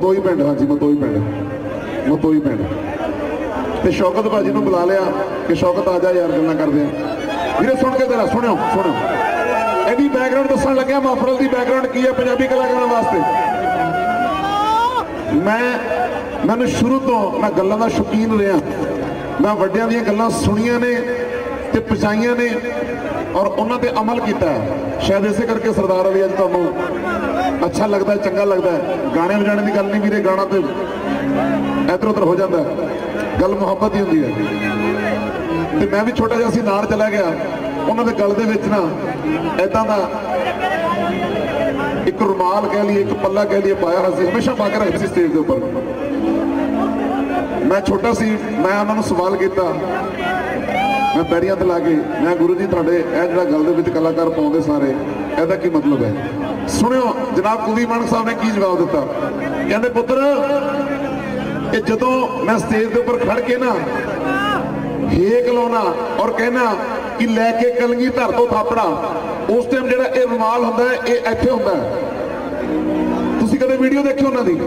ਮਤੋਈ ਪਿੰਡ, ਹਾਂਜੀ ਮਤੋਈ ਪਿੰਡ। ਮਤੋਈ ਪਿੰਡ। ਤੇ ਸ਼ੌਕਤ ਭਾਜੀ ਨੂੰ ਬੁਲਾ ਲਿਆ ਕਿ ਸ਼ੌਕਤ ਆ ਜਾ ਯਾਰ, ਗੱਲਾਂ ਕਰਦੇ ਆ। ਵੀਰੇ, ਸੁਣ ਕੇ ਤੇਰਾ ਸੁਣਿਓ ਸੁਣਿਓ। ਇਹਦੀ ਬੈਕਗ੍ਰਾਉਂਡ ਦੱਸਣ ਲੱਗਿਆ, ਮਾਫਰਲ ਦੀ ਬੈਕਗ੍ਰਾਉਂਡ ਕੀ ਹੈ ਪੰਜਾਬੀ ਕਲਾਕਾਰਾਂ ਵਾਸਤੇ? ਮੈਂ, ਮੈਨੂੰ ਸ਼ੁਰੂ ਤੋਂ ਮੈਂ ਗੱਲਾਂ ਦਾ ਸ਼ੌਕੀਨ ਰਿਹਾ। ਮੈਂ ਵੱਡਿਆਂ ਦੀਆਂ ਗੱਲਾਂ ਸੁਣੀਆਂ ਨੇ ਤੇ ਪਛਾਈਆਂ ਨੇ ਔਰ ਉਹਨਾਂ ਤੇ ਅਮਲ ਕੀਤਾ ਸ਼ਾਇਦ ਇਸੇ ਕਰਕੇ ਸਰਦਾਰ ਅਲੀ ਅੱਜ ਤੁਹਾਨੂੰ ਅੱਛਾ ਲੱਗਦਾ, ਚੰਗਾ ਲੱਗਦਾ ਗਾਣੇ ਵਜਾਣੇ ਦੀ ਗੱਲ ਨਹੀਂ ਵੀਰੇ, ਗਾਣਾ ਤੇ ਇੱਧਰ ਉੱਧਰ ਹੋ ਜਾਂਦਾ ਗੱਲ ਮੁਹੱਬਤ ਹੀ ਹੁੰਦੀ ਹੈ। ਤੇ ਮੈਂ ਵੀ ਛੋਟਾ ਜਿਹਾ ਸੀ, ਨਾਲ ਚਲਾ ਗਿਆ। ਉਹਨਾਂ ਦੇ ਗਲ ਦੇ ਵਿੱਚ ਨਾ ਐਦਾਂ ਦਾ ਇੱਕ ਰੁਮਾਲ ਕਹਿ ਲਈਏ, ਇੱਕ ਪੱਲਾ ਕਹਿ ਲਈਏ ਪਾਇਆ ਹੋਇਆ ਸੀ। ਹਮੇਸ਼ਾ ਪਾ ਕੇ ਰੱਖਦੇ ਸੀ ਸਟੇਜ ਦੇ ਉੱਪਰ। ਮੈਂ ਛੋਟਾ ਸੀ, ਮੈਂ ਉਹਨਾਂ ਨੂੰ ਸਵਾਲ ਕੀਤਾ। ਮੈਂ ਪੈਰੀਆਂ ਤੇ ਲਾ ਕੇ, ਮੈਂ ਗੁਰੂ ਜੀ, ਤੁਹਾਡੇ ਇਹ ਜਿਹੜਾ ਗੱਲ ਦੇ ਵਿੱਚ ਕਲਾਕਾਰ ਪਾਉਂਦੇ ਸਾਰੇ, ਇਹਦਾ ਕੀ ਮਤਲਬ ਹੈ? ਸੁਣਿਓ, ਜਨਾਬ ਕੁਲਦੀਪ ਮਾਨਕ ਸਾਹਿਬ ਨੇ ਕੀ ਜਵਾਬ ਦਿੱਤਾ? ਕਹਿੰਦੇ, ਪੁੱਤਰ ਇਹ ਜਦੋਂ ਮੈਂ ਸਟੇਜ ਦੇ ਉੱਪਰ ਖੜ ਕੇ ਨਾ ਹੇਕ ਲਾਉਣਾ ਔਰ ਕਹਿਣਾ ਕਿ ਲੈ ਕੇ ਕਲਗੀ ਧਰ ਤੋਂ ਥਾਪੜਾ, ਉਸ ਟਾਈਮ ਜਿਹੜਾ ਇਹ ਰੁਮਾਲ ਹੁੰਦਾ ਹੈ, ਇਹ ਇੱਥੇ ਹੁੰਦਾ ਹੈ। ਤੁਸੀਂ ਕਦੇ ਵੀਡੀਓ ਦੇਖੀ ਉਹਨਾਂ ਦੀ?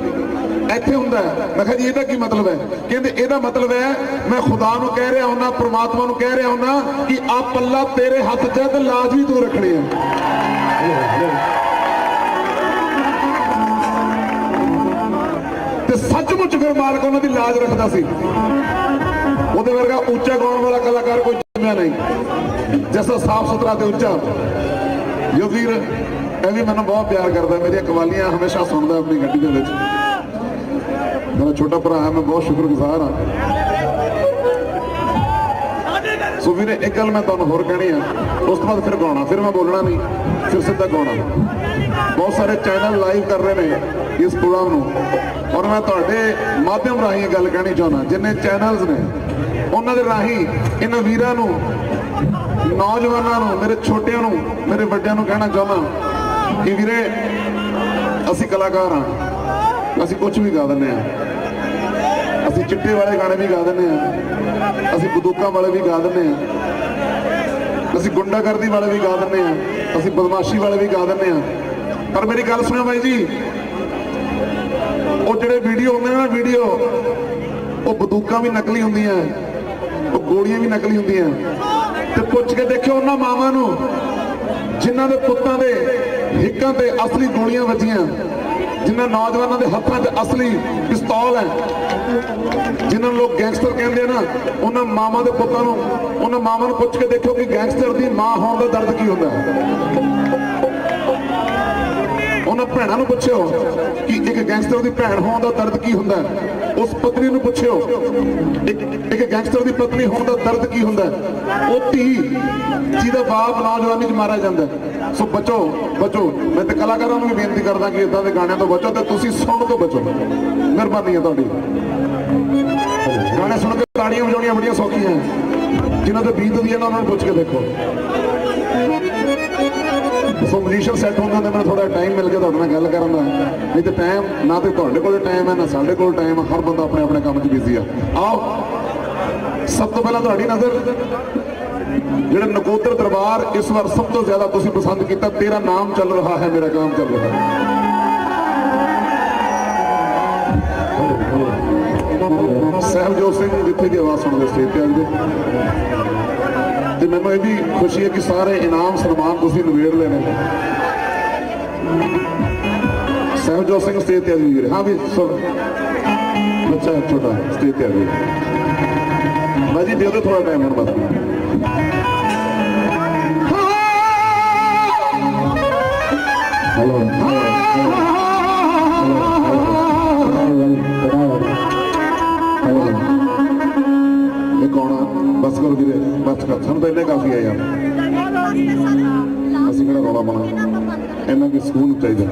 ਇੱਥੇ ਹੁੰਦਾ ਮੈਂ ਕਿਹਾ ਜੀ, ਇਹਦਾ ਕੀ ਮਤਲਬ ਹੈ? ਕਹਿੰਦੇ, ਇਹਦਾ ਮਤਲਬ ਹੈ, ਮੈਂ ਖੁਦਾ ਨੂੰ ਕਹਿ ਰਿਹਾ ਹੁੰਦਾ, ਪ੍ਰਮਾਤਮਾ ਨੂੰ ਕਹਿ ਰਿਹਾ ਹੁੰਦਾ ਕਿ ਆ ਪੱਲਾ ਤੇਰੇ ਹੱਥ 'ਚ ਹੈ ਤੇ ਲਾਜ ਤੂੰ ਰੱਖਣੀ ਹੈ ਤੇ ਫਿਰ ਮਾਲਕ ਉਹਨਾਂ ਦੀ ਲਾਜ ਰੱਖਦਾ ਸੀ। ਉਹਦੇ ਵਰਗਾ ਉੱਚਾ ਗਾਉਣ ਵਾਲਾ ਕਲਾਕਾਰ ਕੋਈ ਜੰਮਿਆ ਨਹੀਂ। ਜੈਸਾ ਸਾਫ਼ ਸੁਥਰਾ ਤੇ ਉੱਚਾ। ਯੋਗੀਰ ਇਹ ਵੀ ਮੈਨੂੰ ਬਹੁਤ ਪਿਆਰ ਕਰਦਾ, ਮੇਰੀਆਂ ਕਵਾਲੀਆਂ ਹਮੇਸ਼ਾ ਸੁਣਦਾ ਆਪਣੀ ਗੱਡੀ ਦੇ ਵਿੱਚ। ਮੇਰਾ ਛੋਟਾ ਭਰਾ ਹੈ, ਮੈਂ ਬਹੁਤ ਸ਼ੁਕਰਗੁਜ਼ਾਰ ਹਾਂ। ਸੋ ਵੀਰੇ, ਇੱਕ ਗੱਲ ਮੈਂ ਤੁਹਾਨੂੰ ਹੋਰ ਕਹਿਣੀ ਆ। ਉਸ ਤੋਂ ਬਾਅਦ ਫਿਰ ਗਾਉਣਾ, ਫਿਰ ਮੈਂ ਬੋਲਣਾ ਨਹੀਂ, ਫਿਰ ਸਿੱਧਾ ਗਾਉਣਾ। ਬਹੁਤ ਸਾਰੇ ਚੈਨਲ ਲਾਈਵ ਕਰ ਰਹੇ ਨੇ ਇਸ ਪ੍ਰੋਗਰਾਮ ਨੂੰ। ਔਰ ਮੈਂ ਤੁਹਾਡੇ ਮਾਧਿਅਮ ਰਾਹੀਂ ਇਹ ਗੱਲ ਕਹਿਣੀ ਚਾਹੁੰਦਾ, ਜਿੰਨੇ ਚੈਨਲਸ ਨੇ, ਉਹਨਾਂ ਦੇ ਰਾਹੀਂ ਇਹਨਾਂ ਵੀਰਾਂ ਨੂੰ, ਨੌਜਵਾਨਾਂ ਨੂੰ, ਮੇਰੇ ਛੋਟਿਆਂ ਨੂੰ, ਮੇਰੇ ਵੱਡਿਆਂ ਨੂੰ ਕਹਿਣਾ ਚਾਹੁੰਦਾ ਕਿ ਵੀਰੇ, ਅਸੀਂ ਕਲਾਕਾਰ ਹਾਂ। ਅਸੀਂ ਕੁਝ ਵੀ ਗਾ ਦਿੰਦੇ ਆ ਅਸੀਂ ਚਿੱਟੇ ਵਾਲੇ ਗਾਣੇ ਵੀ ਗਾ ਦਿੰਦੇ ਆ ਅਸੀਂ ਬੰਦੂਕਾਂ ਵਾਲੇ ਵੀ ਗਾ ਦਿੰਦੇ ਆ ਅਸੀਂ ਗੁੰਡਾਗਰਦੀ ਵਾਲੇ ਵੀ ਗਾ ਦਿੰਦੇ ਆ ਅਸੀਂ ਬਦਮਾਸ਼ੀ ਵਾਲੇ ਵੀ ਗਾ ਦਿੰਦੇ ਆ ਪਰ ਮੇਰੀ ਗੱਲ ਸੁਣਿਓ ਬਾਈ ਜੀ। ਉਹ ਜਿਹੜੇ ਵੀਡੀਓ ਹੁੰਦੇ ਨਾ ਵੀਡੀਓ, ਉਹ ਬੰਦੂਕਾਂ ਵੀ ਨਕਲੀ ਹੁੰਦੀਆਂ। ਉਹ ਗੋਲੀਆਂ ਵੀ ਨਕਲੀ ਹੁੰਦੀਆਂ। ਤੇ ਪੁੱਛ ਕੇ ਦੇਖਿਓ ਉਹਨਾਂ ਮਾਵਾਂ ਨੂੰ, ਜਿਨ੍ਹਾਂ ਦੇ ਪੁੱਤਾਂ ਦੇ ਹਿੱਕਾਂ ਤੇ ਅਸਲੀ ਗੋਲੀਆਂ ਵੱਜੀਆਂ। ਜਿਨ੍ਹਾਂ ਨੌਜਵਾਨਾਂ ਦੇ ਹੱਥਾਂ 'ਚ ਅਸਲੀ ਪਿਸਤੌਲ ਹੈ ਜਿਨ੍ਹਾਂ ਨੂੰ ਲੋਕ ਗੈਂਗਸਟਰ ਕਹਿੰਦੇ ਆ ਨਾ, ਉਹਨਾਂ ਮਾਵਾਂ ਦੇ ਪੁੱਤਾਂ ਨੂੰ, ਉਹਨਾਂ ਮਾਵਾਂ ਨੂੰ ਪੁੱਛ ਕੇ ਦੇਖੋ ਕਿ ਗੈਂਗਸਟਰ ਦੀ ਮਾਂ ਹੋਣ ਦਾ ਦਰਦ ਕੀ ਹੁੰਦਾ ਹੈ। ਉਹਨਾਂ ਭੈਣਾਂ ਨੂੰ ਪੁੱਛਿਓ ਕਿ ਇੱਕ ਗੈਂਗਸਟਰ ਦੀ ਭੈਣ ਹੋਣ ਦਾ ਦਰਦ ਕੀ ਹੁੰਦਾ? ਉਸ ਪਤਨੀ ਨੂੰ ਪੁੱਛਿਓ, ਇੱਕ ਇੱਕ ਗੈਂਗਸਟਰ ਦੀ ਪਤਨੀ ਹੋਣ ਦਾ ਦਰਦ ਕੀ ਹੁੰਦਾ? ਉਹ ਧੀ ਜਿਹਦਾ ਬਾਪ ਨੌਜਵਾਨੀ 'ਚ ਮਾਰਿਆ ਜਾਂਦਾ। ਸੋ ਬਚੋ ਬਚੋ। ਮੈਂ ਤੇ ਕਲਾਕਾਰਾਂ ਨੂੰ ਵੀ ਬੇਨਤੀ ਕਰਦਾ ਕਿ ਇਦਾਂ ਦੇ ਗਾਣਿਆਂ ਤੋਂ ਬਚੋ ਤੇ ਤੁਸੀਂ ਸੁਣ ਤੋਂ ਬਚੋ। ਮਿਹਰਬਾਨੀ ਹੈ ਤੁਹਾਡੀ। ਗਾਣੇ ਸੁਣ ਕੇ ਤਾੜੀਆਂ ਵਜਾਉਣੀਆਂ ਬੜੀਆਂ ਸੌਖੀਆਂ। ਹੈ। ਜਿਨ੍ਹਾਂ ਤੇ ਬੀਤਦੀ ਹੈ ਉਹਨਾਂ ਨੂੰ ਪੁੱਛ ਕੇ ਦੇਖੋ। ਸੋ ਮਜੀਸ਼ੀਅਨ ਸੈੱਟ ਹੁੰਦਾ ਤੇ ਮੈਨੂੰ ਥੋੜਾ ਟਾਈਮ ਮਿਲ ਗਿਆ ਤੁਹਾਡੇ ਨਾਲ ਗੱਲ ਕਰਨ ਦਾ। ਨਹੀਂ ਤੇ ਟਾਈਮ ਨਾ ਤੇ ਤੁਹਾਡੇ ਕੋਲ ਟਾਈਮ ਹੈ, ਨਾ ਸਾਡੇ ਕੋਲ ਟਾਈਮ ਹਰ ਬੰਦਾ ਆਪਣੇ ਆਪਣੇ ਕੰਮ 'ਚ ਬਿਜ਼ੀ ਆ। ਆਓ। ਸਭ ਤੋਂ ਪਹਿਲਾਂ ਤੁਹਾਡੀ ਨਜ਼ਰ। ਜਿਹੜਾ ਨਕੋਦਰ ਦਰਬਾਰ ਇਸ ਵਾਰ ਸਭ ਤੋਂ ਜ਼ਿਆਦਾ ਤੁਸੀਂ ਪਸੰਦ ਕੀਤਾ, ਤੇਰਾ ਨਾਮ ਚੱਲ ਰਿਹਾ ਹੈ, ਮੇਰਾ ਕੰਮ ਚੱਲ ਰਿਹਾ ਹੈ। ਸਹਿਬਜੋਤ ਸਿੰਘ, ਜਿੱਥੇ ਦੀ ਆਵਾਜ਼ ਸੁਣਦੇ ਸਟੇਜ ਤੇ ਆਉਂਦੇ ਤੇ ਮੈਨੂੰ ਇਹ ਵੀ ਖੁਸ਼ੀ ਹੈ ਕਿ ਸਾਰੇ ਇਨਾਮ ਸਨਮਾਨ ਤੁਸੀਂ ਨਿਬੇੜ ਲਏ ਨੇ। ਸਹਿਬਜੋਤ ਸਿੰਘ ਸਟੇਜ ਤੇ ਆ ਜੀ ਵੀਰੇ। ਹਾਂ ਵੀ ਸੁਣ। ਬੱਚਾ ਹੈ ਛੋਟਾ ਸਟੇਜ ਤੇ ਆ ਜੀ। ਮੈਂ ਜੀ ਦਿਓ ਤੇ ਥੋੜਾ ਟਾਈਮ ਹੁਣ ਬਸ ਹੈਲੋ ਇਹ ਕੌਣ ਬਸ ਕਰੋ ਵੀਰੇ, ਬਸ ਕਰ। ਸਾਨੂੰ ਤਾਂ ਇੰਨੇ ਕਾਫੀ ਆ ਯਾਰ। ਅਸੀਂ ਕਿਹੜਾ ਰੌਲਾ ਪਾਉਣਾ? ਇਹਨਾਂ ਦੀ ਸਕੂਨ ਚਾਹੀਦਾ।